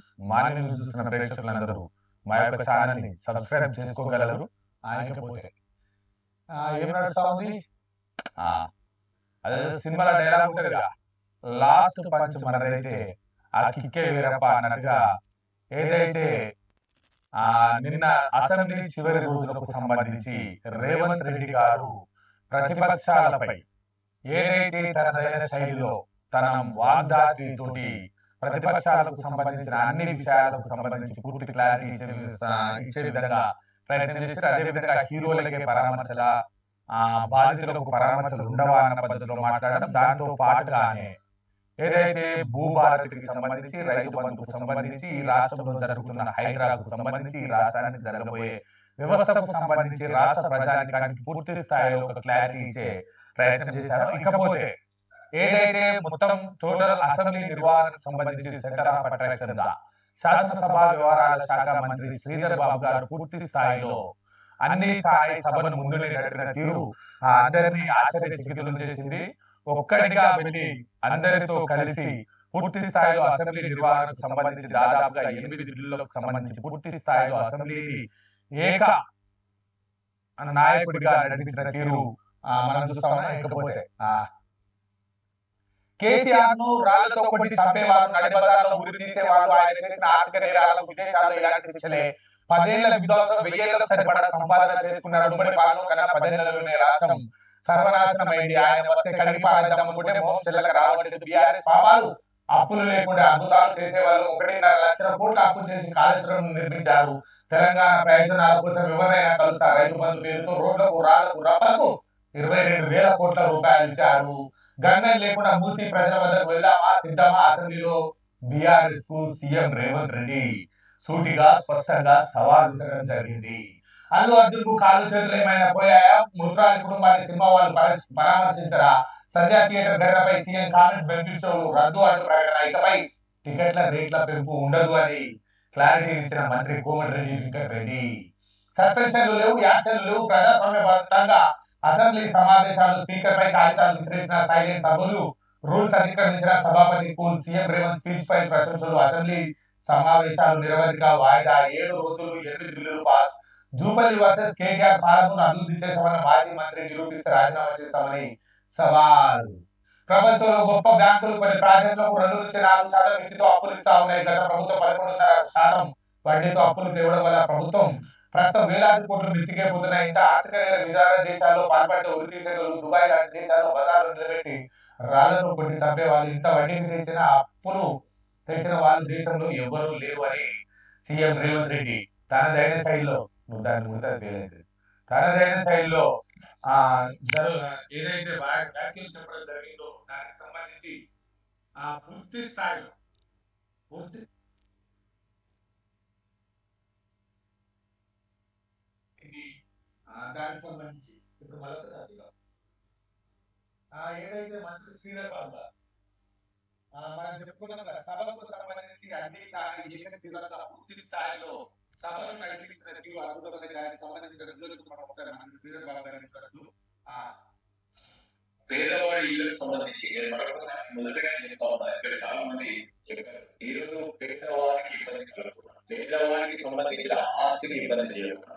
News morning news చూస్తున్న ప్రేక్షకులందరూ మా యొక్క ఛానల్ని సబ్స్క్రైబ్ చేసుకోగలరు. ఆయకపోతే ఏం నడుస్తా ఉంది అదే సినిమాలో డైలాగ్ ఉంటదిగా లాస్ట్ పంచ్ మనదైతే ఆ కిక్కే వీరప్ప అన్నట్టుగా ఏదైతే ఆ నిన్న అసెంబ్లీ చివరి రోజులకు సంబంధించి రేవంత్ రెడ్డి గారు ప్రతిపక్షాలపై ఏదైతే తనదైన శైలిలో తన వాగ్దాతితోటి తోటి ప్రతిపక్షాలకు సంబంధించిన అన్ని విషయాలకు సంబంధించి పూర్తి క్లారిటీ ఇచ్చే ఇచ్చే విధంగా ప్రయత్నం చేశారు అదేవిధంగా హీరోలకే పరామర్శల బాధితులకు పరామర్శలు ఉండవా అన్న పద్ధతిలో మాట్లాడడం. దాంతో పాటుగానే ఏదైతే భూభారతికి సంబంధించి రైతు బంధుకు సంబంధించి ఈ రాష్ట్రంలో జరుగుతున్న హైదరాబాద్ సంబంధించి ఈ రాష్ట్రానికి జరగబోయే వ్యవస్థకు సంబంధించి రాష్ట్ర ప్రజానికానికి పూర్తి స్థాయిలో ఒక క్లారిటీ ఇచ్చే ప్రయత్నం చేశారు ఇకపోతే ఏదైతే మొత్తం టోటల్ అసెంబ్లీ నిర్వహణకు సంబంధించి సెంటర్ ఆఫ్ అట్రాక్షన్గా శాసనసభ వ్యవహారాల శాఖ మంత్రి శ్రీధర్ బాబు గారు పూర్తి స్థాయిలో అన్ని స్థాయి సభను ముందు నడిపిన తీరు అందరినీ ఆశ్చర్యచకితులు చేసింది. ఒక్కడిగా వెళ్ళి అందరితో కలిసి పూర్తి స్థాయిలో అసెంబ్లీ నిర్వహణకు సంబంధించి దాదాపుగా ఎనిమిది బిల్లులకు సంబంధించి పూర్తి స్థాయిలో అసెంబ్లీ ఏక నాయకుడిగా నడిపించిన తీరు ఆ, మనం చూస్తామా? ఇకపోతే ఆ కేసీఆర్ను రాళ్ళతో కొట్టి చంపేవారు నడిబజార్లో ఉరి తీసేవారు ఆయన చేసిన ఆర్థిక నేరాలకు విదేశాల్లో ఇలాంటి శిక్షలే? పదేళ్ళ విధ్వంసం వెయ్యేళ్ళ సరిపడా సంపాదన చేసుకున్నాడు ఉమ్మడి పాలన కన్నా పదేళ్ళలోనే రాష్ట్రం సర్వనాశనమైంది. ఆయన వస్తే కడిగి పారేద్దామనుకుంటే మోహన్ చెల్లక రావట్లేదు. బీఆర్ఎస్ పాపాలు అప్పులు లేకుండా అద్భుతాలు చేసేవాళ్ళు ఒకటిన్నర లక్షల కోట్ల అప్పు చేసి కాళేశ్వరం నిర్మించారు. తెలంగాణ ప్రయోజనాల కోసం ఎవరైనా కలుస్తారు. రైతు బంధు పేరుతో రోడ్లకు రాళ్ళకు రప్పలకు ఇరవై రెండు వేల కోట్ల రూపాయలు ఇచ్చారు. గన్మెన్ లేకుండా మూసి ప్రజల వద్దకు వెళ్దామా సిద్ధమా? అసెంబ్లీలో బీఆర్ఎస్కు సీఎం రేవంత్ రెడ్డి సూటిగా స్పష్టంగా సవాల్ విసరడం జరిగింది. అల్లు అర్జున్కు కాలు చేతులు ఏమైనా పోయాయా? మృతురాలి కుటుంబాన్ని సినిమా వాళ్ళు పరామర్శించరా? సంధ్యా థియేటర్ ధరపై సీఎం కామెంట్స్ బెనిఫిట్స్ రద్దు అంటూ ప్రకటన ఇకపై టికెట్ల రేట్ల పెంపు ఉండదు అని క్లారిటీ ఇచ్చిన మంత్రి కోమటిరెడ్డి వెంకటరెడ్డి. సస్పెన్షన్లు లేవు యాక్షన్లు లేవు. ప్రజాస్వామ్యబద్ధంగా అసెంబ్లీ సమావేశాలు స్పీకర్ పై కాగితాలు విసిరేసిన సైలెంట్ సభ్యులు రూల్స్ అతిక్రమించిన సభాపతి కూల్ సీఎం రేవంత్ స్పీచ్ పై ప్రశంసలు అసెంబ్లీ సమావేశాలు నిరవధిక వాయిదా ఏడు రోజులు ఎనిమిది బిల్లులు పాస్. జూపల్లి వర్సెస్ కేటీఆర్ పాలకును అభివృద్ధి చేశామన్న మాజీ మంత్రి నిరూపిస్తే రాజీనామా చేస్తామని సవాల్. ప్రపంచంలో గొప్ప బ్యాంకులు కొన్ని ప్రాజెక్టులకు రెండు నుంచి నాలుగు శాతం వ్యక్తితో అప్పులు ఇస్తా ఉన్నాయి. గత ప్రభుత్వం పదకొండున్నర శాతం వడ్డీతో అప్పులు తేవడం వల్ల ప్రభుత్వం ప్రస్తుతం వేలాది కోట్లు మితికైపోతున్నాయి ఇంత ఆర్థిక నేర విధాన దేశాల్లో పాల్పడే ఉరి తీసేలు దుబాయ్ లాంటి దేశాల్లో బజార్లు నిలబెట్టి రాళ్ళతో కొట్టి చంపే వాళ్ళు ఇంత వడ్డీకి తెచ్చిన అప్పులు తెచ్చిన వాళ్ళు దేశంలో ఎవ్వరూ లేవు అని సీఎం రేవంత్ రెడ్డి తన తనదైన శైలిలో నువ్వు దాని ముందు వేయలేదు తనదైన శైలిలో ఆ జరు ఏదైతే వ్యాఖ్యలు చెప్పడం జరిగిందో దానికి సంబంధించి ఆ పూర్తి స్థాయిలో పూర్తి ఇది, దానికి సంబంధించి. ఇప్పుడు మరొకసారి చూద్దాం. ఏదైతే మంత్రి శ్రీధర్ బాబు మనం చెప్పుకున్నాం కదా సభకు సంబంధించి అన్ని కా- ఏకగ్రీవంగా పూర్తి స్థాయిలో సభను నడిపించిన తీరు అద్భుతమైన దానికి సంబంధించిన రిజల్ట్స్ మనం ఒకసారి మంత్రి శ్రీధర్ బాబు గారి ఇంటర్వ్యూలో, ఆ పేదవాడి ఇళ్ళకు సంబంధించి నేను మరొకసారి మొదటగా చెప్తా ఉన్నా ఇక్కడ చాలా మంది చెప్పారు ఈ రోజు పేదవారికి ఇబ్బంది కలుగుతున్నాం పేదవారికి సంబంధించిన ఆస్తిని ఇబ్బంది చేయకుండా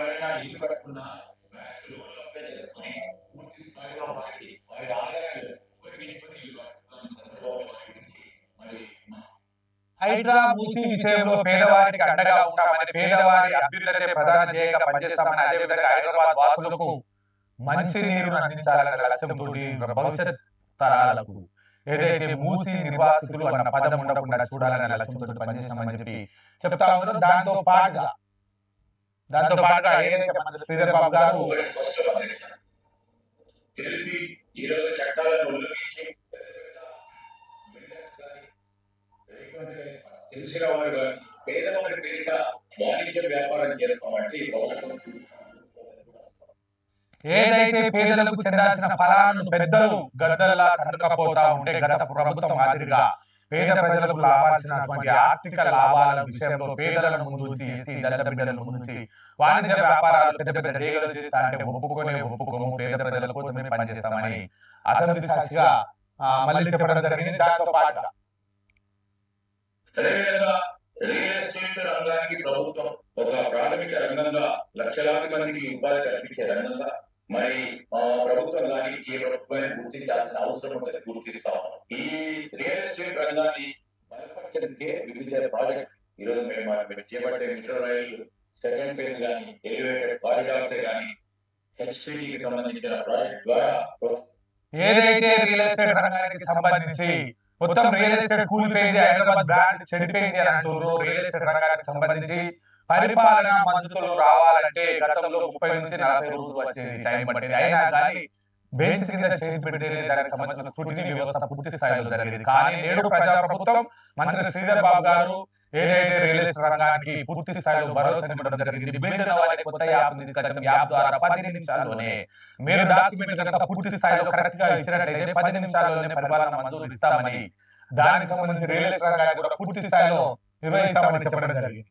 ఎవరైనా ఇల్లు కట్టుకున్నా అప్లై చేసుకుని పూర్తి స్థాయిలో వారి ఆదాయాలు ఇల్లు మరి హైడ్రా విషయంలో పేదవారికి అండగా ఉంటామని పేదవారి అభ్యున్నతే ప్రధాన ధ్యేయంగా పనిచేస్తామని అదేవిధంగా హైదరాబాద్ వాసులకు మంచి నీరును అందించాలన్న లక్ష్యంతో భవిష్యత్ తరాలకు ఏదైతే నిర్వాసితులు అన్న పదం ఉండకుండా లక్ష్యంతో పనిచేస్తామని చెప్పి చెప్తా ఉన్నారు దాంతో పాటుగా దాంతో పాటుగా ఏదైతే మన శ్రీధర్ బాబు గారు. తెలిసి ఈరోజు చట్టాలను ఉల్లంఘించి బిల్డర్స్ కానీ, రేవంత్ గారి తెలిసిన వారు కానీ పేదవారి పేరిట వాణిజ్య వ్యాపారం చేస్తామంటే ఈ ప్రభుత్వం ఏదైతే పేదలకు చెందాల్సిన ఫలాలను పెద్దలు గద్దల్లా కనుకపోతా ఉంటే గత ప్రభుత్వం మాదిరిగా పేద ప్రజలకు రావాల్సినటువంటి ఆర్థిక లాభాల విషయంలో పేదలను ముందుంచి ఎస్సీ దళిత బిడ్డలను ముందుంచి వాణిజ్య వ్యాపారాలు పెద్ద పెద్ద రేగలు చేస్తా అంటే ఒప్పుకొని ఒప్పుకోము. పేద ప్రజల కోసమే పనిచేస్తామని అసెంబ్లీ సాక్షిగా మళ్ళీ చెప్పడం జరిగింది. దాంతో పాటుగా రియల్ ఎస్టేట్ రంగానికి ప్రభుత్వం ఒక ప్రాథమిక రంగంగా లక్షలాది మందికి ఉపాధి కల్పించే రంగంగా మరి ఆ, ప్రభుత్వం కానీ ఈ ప్రభుత్వాన్ని గుర్తించాల్సిన అవసరం ఉందని గుర్తిస్తాం ఈ రియల్ ఎస్టేట్ రంగాన్ని బలపరచడానికే వివిధ ప్రాజెక్ట్ ఈరోజు మేము మేము చేపట్టే మెట్రో రైలు సెకండ్ ఫేజ్ కానీ ఎలివేటెడ్ కారిడార్ కానీ హెచ్సిటీకి సంబంధించిన ప్రాజెక్ట్ ద్వారా ఏదైతే రియల్ ఎస్టేట్ రంగానికి సంబంధించి మొత్తం రియల్ ఎస్టేట్ కూలిపోయింది హైదరాబాద్ బ్రాండ్ చెడిపోయింది అని అంటున్నారు. రియల్ ఎస్టేట్ రంగానికి సంబంధించి పరిపాలన మద్దతులు రావాలంటే గతంలో ముప్పై నుంచి నలభై రోజులు వచ్చేది టైం పట్టేది. అయినా కానీ బెంచ్ కింద చేసి పెడితేనే దానికి సంబంధించిన స్క్రూటినీ వ్యవస్థ పూర్తి స్థాయిలో జరిగేది. కానీ నేడు ప్రజాప్రభుత్వం మంత్రి శ్రీధర్ బాబు గారు ఏదైతే రియల్ ఎస్టేట్ రంగానికి పూర్తి స్థాయిలో భరోసా ఇవ్వడం జరిగింది బిల్డ్ అవ్వాలి కొత్త యాప్ తీసుకొచ్చాం. యాప్ ద్వారా పది నిమిషాల్లోనే మీరు డాక్యుమెంట్ కనుక పూర్తి స్థాయిలో కరెక్ట్గా ఇచ్చినట్టయితే పది నిమిషాల్లోనే పరిపాలన మంజూరు ఇస్తామని దానికి సంబంధించి రియల్ ఎస్టేట్ రంగానికి కూడా పూర్తి స్థాయిలో నిర్వహిస్తామని చెప్పడం జరిగింది.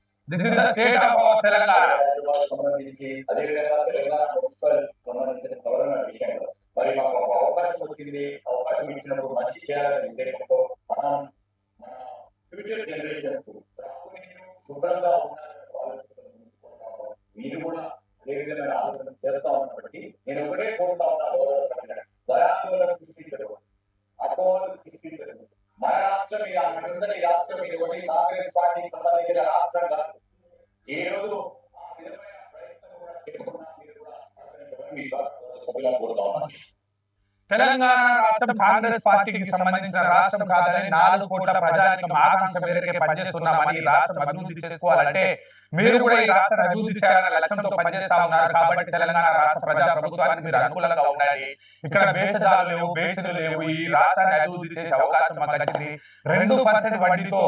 I would like to tell them nothing, sir. This is the state of our Telangana Hyderabad సంబంధించి అదేవిధంగా తెలంగాణ మున్సిపల్ సంబంధించిన సవరణ విషయంలో మరి మాకు ఒక అవకాశం వచ్చింది అవకాశం ఇచ్చినప్పుడు మంచి చేయాలనే ఉద్దేశంతో మనం మన ఫ్యూచర్ జనరేషన్స్ శుభ్రంగా ఉండాలని ఆలోచనతో ముందుకు పోతాము. మీరు కూడా అదే విధమైన ఆలోచన చేస్తా ఉన్నప్పటికీ నేను ఒకటే కోరుతా ఉన్నా గౌరవ సభ్యులను. దయాత్మలను సృష్టించడం అపోహలు సృష్టించడం మన రాష్ట్రం ఈ మనందరి రాష్ట్రం ఇటువంటి కాంగ్రెస్ పార్టీకి సంబంధించిన రాష్ట్రం కాదు ఈ రోజు ఆ విధమైన ప్రయత్నం కూడా చేసుకున్నా మీరు కూడా మీ సభ్యులను కోరుతా ఉన్నాను తెలంగాణ రాష్ట్రం కాంగ్రెస్ పార్టీకి సంబంధించిన రాష్ట్రం కాదని నాలుగు కోట్ల ప్రజానికి ఆకాంక్ష మేరకే పనిచేస్తున్నామని ఈ రాష్ట్రం అభివృద్ధి చేసుకోవాలంటే మీరు కూడా ఈ రాష్ట్రాన్ని అభివృద్ధి చేయాలనే లక్ష్యంతో పనిచేస్తా ఉన్నారు కాబట్టి తెలంగాణ రాష్ట్ర ప్రజా ప్రభుత్వానికి మీరు అనుకూలంగా ఉండాలి ఇక్కడ భేషజాలు లేవు భేషలు లేవు. ఈ రాష్ట్రాన్ని అభివృద్ధి చేసే అవకాశం మాకు వచ్చింది రెండు పర్సెంట్ వడ్డీతో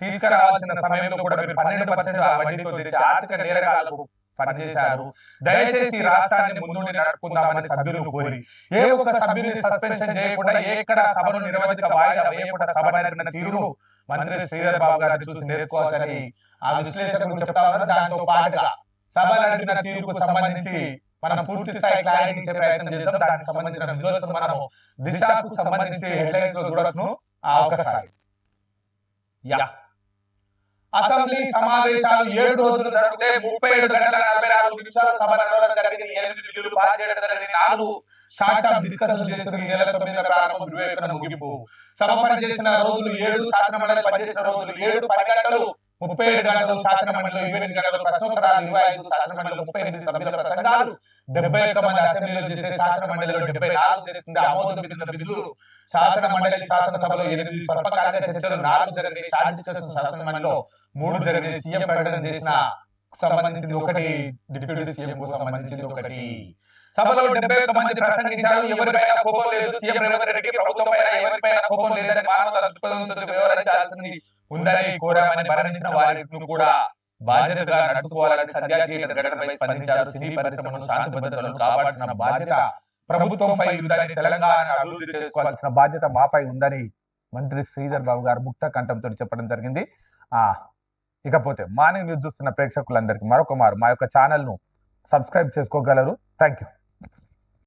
తీసుకురావాల్సిన సమయంలో కూడా మీరు పన్నెండు పర్సెంట్ వడ్డీతో తెచ్చి ఆర్థిక నేరగాళ్ళకు పనిచేశారు. దయచేసి రాష్ట్రాన్ని ముందుండి నడుపుకుందామని సభ్యులు కోరి ఏ ఒక్క సభ్యుని సస్పెన్షన్ చేయకుండా ఎక్కడ సభను నిరవధిక వాయిదా వేయకుండా సభ నడిపిన తీరును మంత్రి శ్రీధర్ బాబు గారిని చూసి నేర్చుకోవచ్చని ఆ విశ్లేషకులు చెప్తా ఉన్నారు. దాంతో పాటుగా సభ నడిపిన తీరుకు సంబంధించి మనం పూర్తి స్థాయి క్లారిటీ ఇచ్చే ప్రయత్నం చేద్దాం. దానికి సంబంధించిన విజువల్స్ మనము దిశకు సంబంధించి హెడ్లైన్స్లో చూడొచ్చును ఆ ఒకసారి యా. అసెంబ్లీ సమావేశాలు ఏడు రోజులు జరిగితే ముప్పై ఏడు గంటల నలభై నాలుగు నిమిషాల సభ నడవడం జరిగింది. ఎనిమిది బిల్లులు పాస్ చేయడం జరిగింది. నాలుగు షార్ట్ టర్మ్ డిస్కషన్ చేసిన నెల తొమ్మిది ప్రారంభం వివేకన ముగింపు. సభ పనిచేసిన రోజులు ఏడు శాసన మండలి పనిచేసిన రోజులు ఏడు పది గంటలు ముప్పై ఏడు గంటలు శాసన మండలి ఇరవై ఎనిమిది గంటలు ప్రశ్నోత్తరాలు ఇరవై ఐదు శాసన మండలి ముప్పై ఎనిమిది సభ్యుల ప్రసంగాలు. డెబ్బై ఒక్క మంది అసెంబ్లీలో చేసే శాసన మండలిలో డెబ్బై నాలుగు చేసింది ఆమోదం పెట్టిన బిల్లులు శాసన మండలి శాసనసభలో ఎనిమిది స్వల్పకాలిక చర్చలు నాలుగు జరిగిన షార్ట్ శాసన మండలిలో మూడు జరిగినాయి సీఎం ప్రకటన చేసిన సంబంధించింది ఒకటి డిప్యూటీ సీఎం కు సంబంధించింది ఒకటి. సభలో డెబ్బై ఒక్క మంది ప్రసంగించారు. ఎవరిపైన కోపం లేదు. సీఎం రేవంత్ రెడ్డికి ప్రభుత్వం పైన ఎవరిపైన కోపం లేదని మానవ దృక్పథంతో వివరించాల్సింది ఉందని కోరామని మరణించిన వారిని కూడా బాధ్యతగా నడుచుకోవాలని సంధ్యా థియేటర్ ఘటనపై స్పందించారు. సినీ పరిశ్రమను శాంతి భద్రతలను కాపాడాల్సిన బాధ్యత ప్రభుత్వంపై ఉందని తెలంగాణ అభివృద్ధి చేసుకోవాల్సిన బాధ్యత మాపై ఉందని మంత్రి శ్రీధర్ బాబు గారు ముక్త కంఠంతో చెప్పడం జరిగింది. ఆ ఇకపోతే మార్నింగ్ న్యూస్ చూస్తున్న ప్రేక్షకులందరికీ మరొక మారు మా యొక్క ఛానల్ను సబ్స్క్రైబ్ చేసుకోగలరు. Thank you